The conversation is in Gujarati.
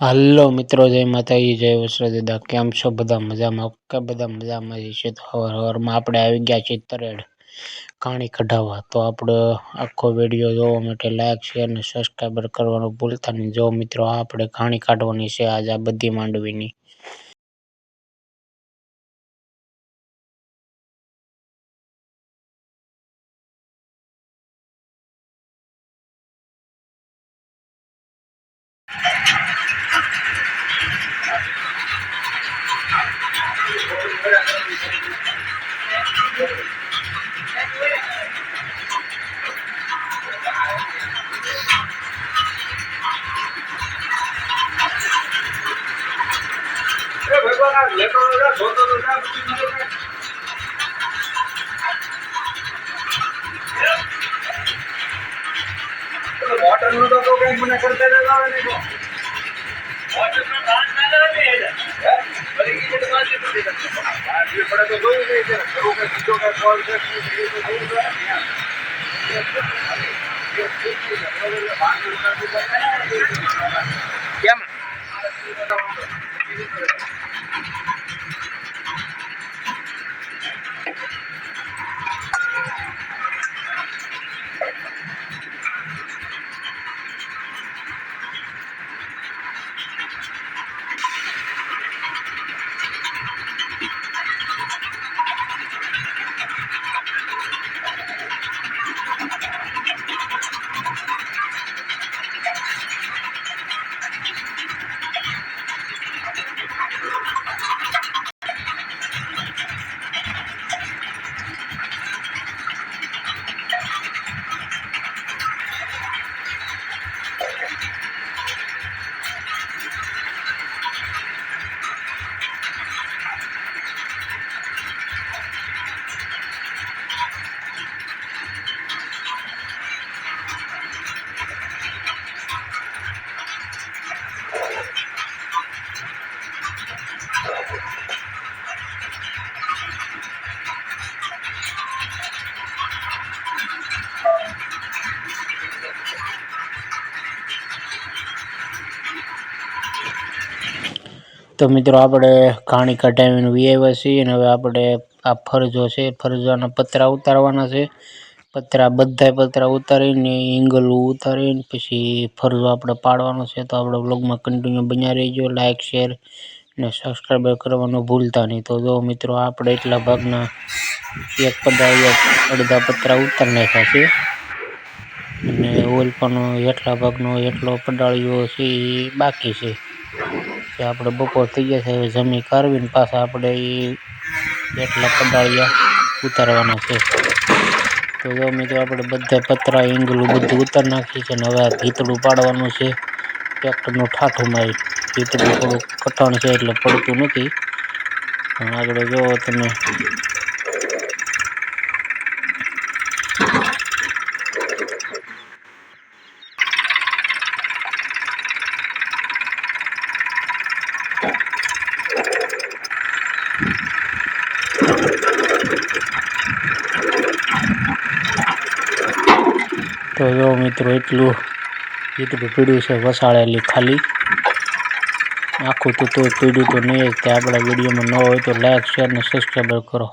હાલો મિત્રો, જય માતાજી, જય વસરા દાદા. કેમ છો બધા? મજામાં? કે બધા મજામાં છે. તો હવાર હવારમાં આપણે આવી ગયા છીએ તરેડ કાણી કઢાવવા. તો આપણે આખો વીડિયો જોવા માટે લાઈક શેર અને સબસ્ક્રાઈબર કરવાનું ભૂલતા નહીં. જો મિત્રો આપણે કાણી કાઢવાની છે આજ આ બધી માંડવીની. તો કઈ મને કરતા જ આવે ને મોટર નો ધાન ના આવે ને જોયું છે કેમ? તો મિત્રો આપણે ઘાણી કઢાવીને વી છીએ અને હવે આપણે આ ફરજો છે. ફરજાના પતરા ઉતારવાના છે. પતરા બધા પતરા ઉતારીને એંગલ ઉતારીને પછી ફરજો આપણે પાડવાનો છે. તો આપણે બ્લોગમાં કન્ટિન્યુ બન્યા રહીજો. લાઇક શેર અને સબસ્ક્રાઈબ કરવાનું ભૂલતા નહીં. તો જો મિત્રો આપણે એટલા ભાગના એક પદાર્થ અડધા પતરા ઉતારી નાખ્યા છે. અને ઓઇલ પણ એટલા ભાગનો એટલો પડાળીઓ છે એ બાકી છે. કે આપણે બપોર થઈ ગયા છે જમી કાઢવીને પાછા આપણે એ એટલા કડાળિયા ઉતારવાના છે. તો જો મિત્રો આપણે બધા પતરા એંગલું બધું ઉતારી નાખીએ છીએ અને હવે આ ભીતડું પાડવાનું છે. ટ્રેક્ટરનું ઠાઠું મારી. ભીતડું થોડું કઠણ છે એટલે પડતું નથી. આગળ જો તમે તો જો મિત્રો એટલું એટલું પીડ્યું છે વસાળેલી ખાલી. આખું તો તો પીડ્યું તો નહીં, તે આપણા વિડીયોમાં ન હોય તો લાઈક શેર અને સબસ્ક્રાઈબર કરો.